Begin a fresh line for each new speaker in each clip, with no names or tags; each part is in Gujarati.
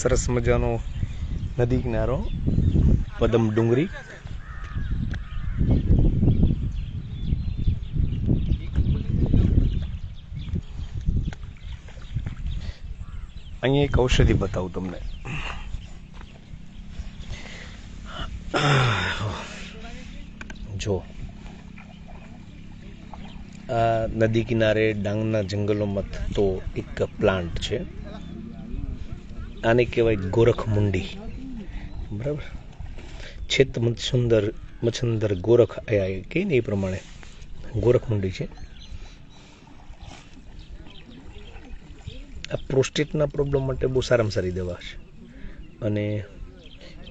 સરસ મજાનો નદી કિનારો, પદમ ડુંગરી. અહીંયા એક ઔષધિ બતાવું તમને. જો, આ નદી કિનારે ડાંગના જંગલોમાં થતો એક પ્લાન્ટ છે. આને કહેવાય ગોરખ મુંડી. બરાબર? છેત મચ્છુંદર મચ્છંદર ગોરખ કહે ને એ પ્રમાણે ગોરખ મુંડી છે. આ પ્રોસ્ટેટના પ્રોબ્લેમ માટે બહુ સારામાં સારી દવા છે. અને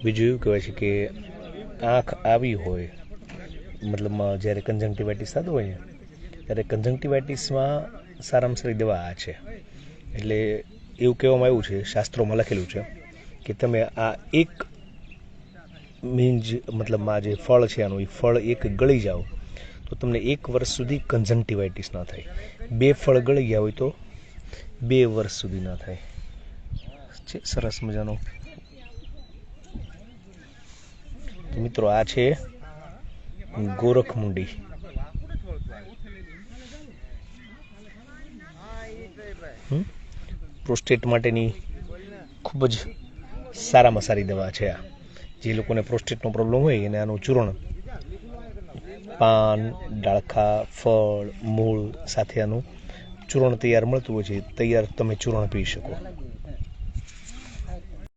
બીજું એવું કહેવાય છે કે આંખ આવી હોય મતલબમાં જ્યારે કન્જંક્ટિવાઇટિસ થતું હોય, ત્યારે કન્જંક્ટિવાઇટિસમાં સારામાં સારી દવા આ છે. એટલે એવું કહેવામાં આવ્યું છે, શાસ્ત્રોમાં લખેલું છે કે તમે આ એક મીંજ, મતલબ આ જે ફળ છે આનું, એ ફળ એક ગળી જાઓ, તો તમને એક વર્ષ સુધી કન્ઝન્ટિવાઇટીસ ના થાય. બે ફળ ગળી ગયા હોય તો બે વર્ષ સુધી ના થાય. છે, સરસ મજાનો. તો મિત્રો આ છે ગોરખમુંડી હમ? પ્રોસ્ટેટ માટેની ખૂબ જ સારામાં સારી દવા છે આ. જે લોકોને પ્રોસ્ટેટનો પ્રોબ્લેમ હોય એને આનું ચૂર્ણ, પાન, ડાળખા, ફળ, મૂળ સાથે આનું ચૂર્ણ તૈયાર મળતું હોય છે. તૈયાર તમે ચૂર્ણ પી શકો.